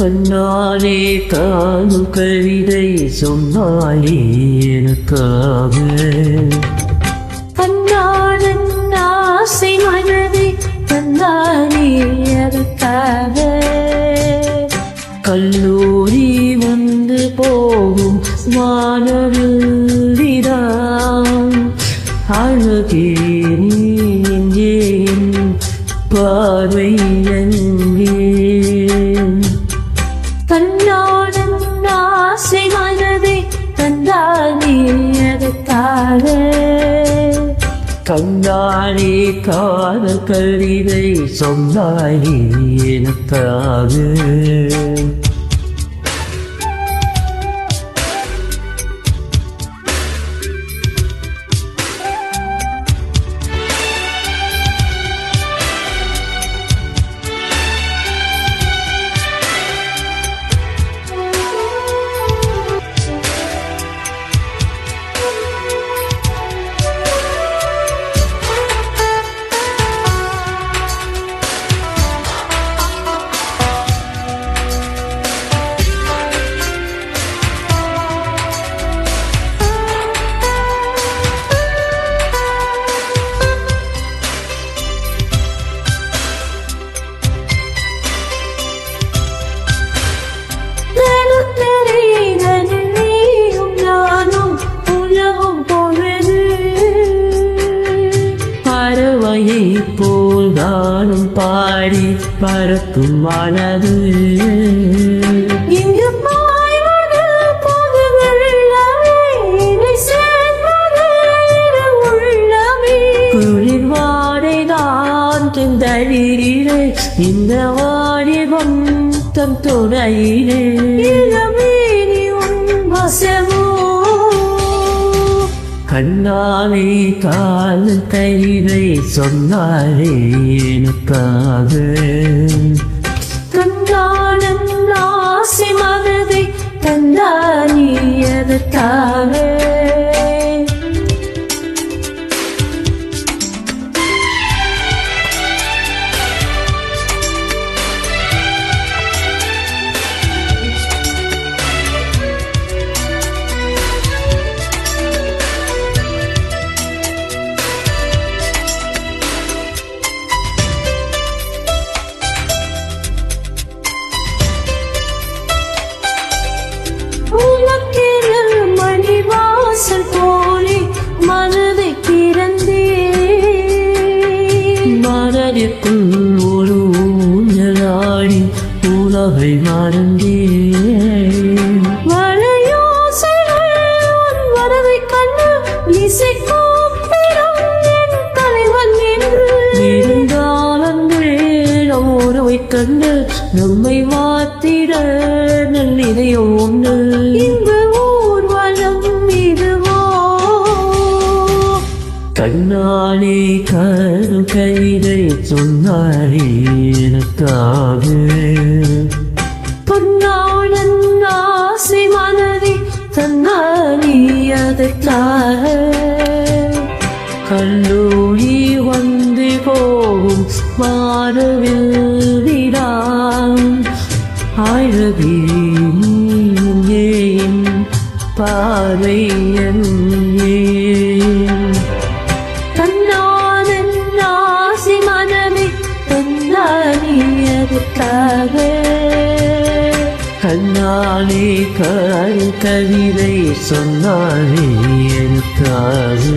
தன்னாலே காணும் கவிதை சொன்னாலே எனக்காக. கண்ணாளன் ஆசை மனதை தந்தானே அதற்காக கல்லூரி வந்து போகும் மாணவிதான் அழகே நீ பார்வை கண்ணாளன் ஆசை மனதை தந்தானே கண்ணாடி காதல் கவிதை சொன்னாலே எனக்காக. தானும் பாடி பறக்கும் மனது இங்கு வாடை தெந்தளிரே இந்த வாடிவம் தன் துணையிலே இளமே நீ உன் வசமோ. கண்ணாலே கால் தயிரை சொன்னாலே எனக்காக தந்தானம் ஆசை மனதை தந்தானே அதற்காக உறவை கண்டு நம்மை மாத்திட நல்லிதயம் ஒன்று இந்த ஊர்வலம் இதுவோ கண்ணாலே கரு கைதை சொன்னாரே எனக்காக. பொன்னாளன் ஆசை மனதை தன்னானி கல்லூரி வந்து போகும் மாறவில் விடாம் அழகே நீ பார்வை எங்கே ஆசை மனதை தன்னானி கண்ணாலே காய் கவிதை சொன்னாலே எனக்காது